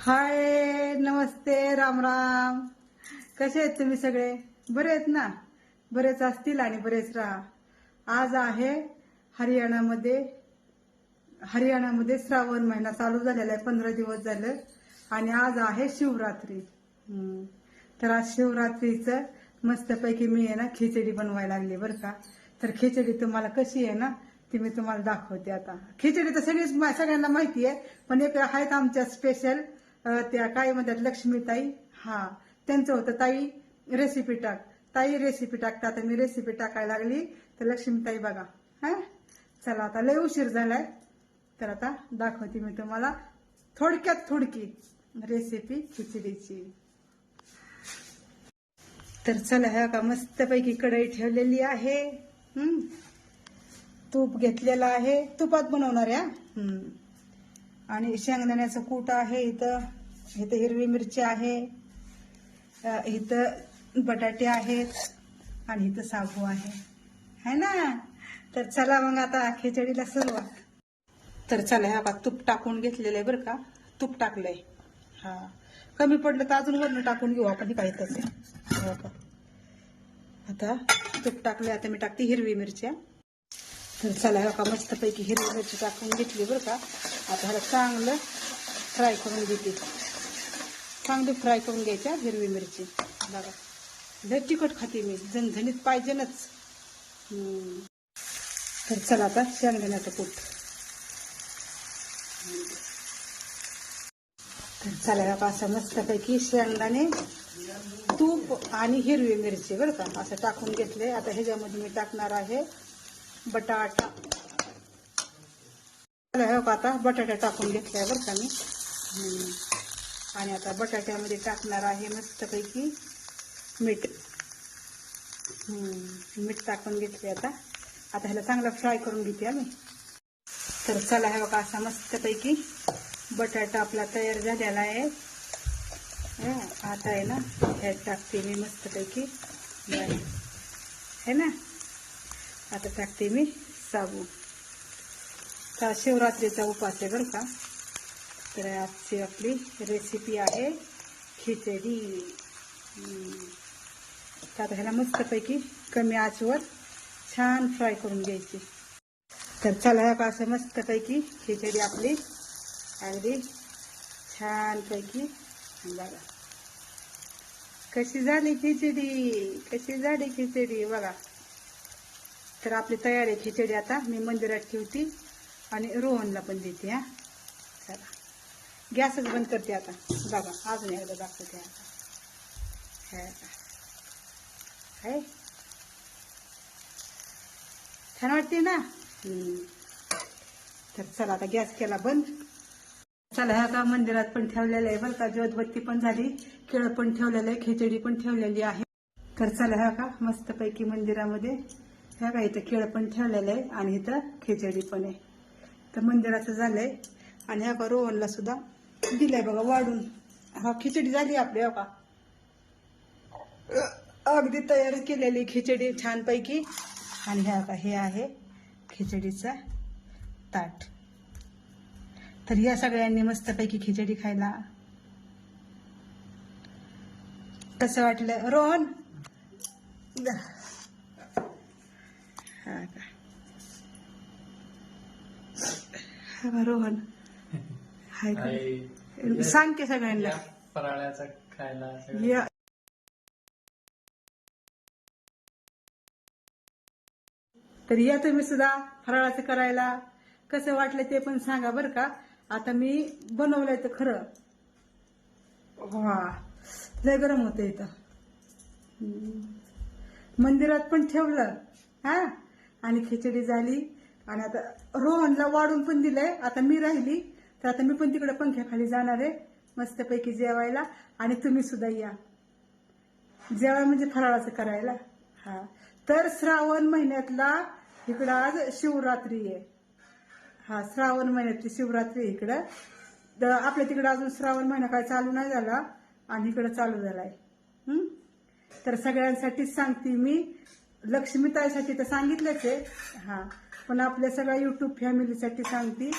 हाय नमस्ते राम राम. कसे आहेत तुम्ही सगळे? बरे आहेत ना? बरेच असतील आणि बरेच राहा. आज आहे हरियाणामध्ये हरियाणामध्ये श्रावण महिना चालू झालेला आहे पंधरा दिवस झालं. आणि आज आहे शिवरात्री. तर आज शिवरात्रीचं मस्तपैकी मी आहे ना खिचडी बनवायला लागली बरं का. तर खिचडी तुम्हाला कशी आहे ना ती मी तुम्हाला दाखवते आता. खिचडी तर सगळीच सगळ्यांना माहिती आहे पण एक आहेत आमच्या स्पेशल त्या काय म्हणतात लक्ष्मीताई हा त्यांचं होतं ताई रेसिपी टाक. ताई रेसिपी टाकता आता मी रेसिपी टाकायला लागली. तर लक्ष्मीताई बघा हा? चला आता लय उशीर झालाय. तर आता दाखवते मी तुम्हाला थोडक्यात थोडकी रेसिपी खिचडीची. तर चला ह्या का मस्तपैकी कढई ठेवलेली आहे. तूप घेतलेलं आहे. तुपात बनवणार या आणि शेंगदाण्याचं कूट आहे इथं. इथं हिरवी मिरची आहे इथं बटाटे आहेत आणि इथं साबू आहे. है ना? तर चला मग आता खिचडीला सुरुवात. तर चला ह्या का तूप टाकून घेतलेलं आहे बरं का? तूप टाकलंय. हा. कमी पडलं तर अजून वरण टाकून घेऊ आपण काही तसं का आता तूप टाकले आता मी टाकते हिरवी मिरच्या. तर चला हो का मस्तपैकी हिरवी मिरची टाकून घेतली बरं का? आता ह्याला चांगलं फ्राय करून घेते. चांगली फ्राय करून घ्यायच्या हिरवी मिरची. बघा. लय तिखट खाते मी. झणझणीत पाहिजेनच. तर चला आता शेंगदाण्याचं कूट. तर चला का असं मस्तपैकी शेंगदाणे तूप आणि हिरवी मिरची बरं का? असं टाकून घेतले. आता ह्याच्यामध्ये मी टाकणार आहे बटाटा. चला का आता बटाटा टाकून घेतलाय बरं का मी? आणि आता बटाट्यामध्ये टाकणार आहे मस्तपैकी मीठ. मीठ टाकून घेतले आता. आता ह्याला चांगला फ्राय करून घेते आम्ही. तर चला हे बघा असा मस्तपैकी बटाटा आपला तयार झालेला आहे. आता आहे ना ह्यात टाकते मी मस्तपैकी. है ना आता टाकते मी साबू. तर शिवरात्रीचा उपास आहे बरं का. तर आजची आपली रेसिपी आहे खिचडी. तर आता ह्याला मस्तपैकी कमी आचवर छान फ्राय करून घ्यायची. तर चला ह्या असं मस्तपैकी खिचडी आपली अगदी छानपैकी. बघा. कशी झाली खिचडी? कशी झाली खिचडी? बघा. तर आपली तयार आहे खिचडी आता. मी मंदिरात ठेवते आणि रोहनला पण देते हा. चला. गॅसच बंद करते आता. बघा अजून एकदा दाखवते आता. हे छान वाटते ना? तर चला आता गॅस केला बंद. चला ह्या का मंदिरात पण ठेवलेलं आहे बरं का. ज्योतबत्ती पण झाली केळं पण ठेवलेलं आहे खिचडी पण ठेवलेली आहे. तर चला ह्या का मस्तपैकी मंदिरामध्ये. ह्या का इथं केळं पण ठेवलेलं आहे आणि इथं खिचडी पण आहे. तर मंदिराचं झालंय. आणि ह्या का रोहनला सुद्धा दिलंय बघा वाढून. हा खिचडी झाली आपली हो का? अगदी तयार केलेली खिचडी छानपैकी. आणि ह्या का हे आहे खिचडीचा ताट. तर या सगळ्यांनी मस्तपैकी खिचडी खायला. कसं वाटलं? रोहन? हा का. रोहन. हाय का? सांग की सगळ्यांना. या फराळाचं खायला सगळं. या. तर या तुम्ही सुद्धा फराळाचं करायला. कसं वाटलं ते पण सांगा बरं का. आता मी बनवलंय तर खरं. वा. लय गरम होतं इथं. हम्म. मंदिरात पण ठेवलं हा? आणि खिचडी झाली. आणि आता रोहनला वाढून पण दिलंय. आता मी राहिली. तर आता मी पण तिकडे पंख्याखाली जाणार आहे. मस्तपैकी जेवायला. आणि तुम्ही सुद्धा या. जेवाय म्हणजे फराळाचं करायला. हा. तर श्रावण महिन्यातला इकडं आज शिवरात्री आहे. हा श्रावण महिन्यातली शिवरात्री इकडं. तर आपल्या तिकडं अजून श्रावण महिना काय चालू नाही झाला. आणि इकडं चालू झालाय. तर सगळ्यांसाठीच सांगते मी. लक्ष्मीताईसाठी तर सांगितलंच आहे. हा. पण आपल्या सगळ्या युट्यूब फॅमिलीसाठी सांगते.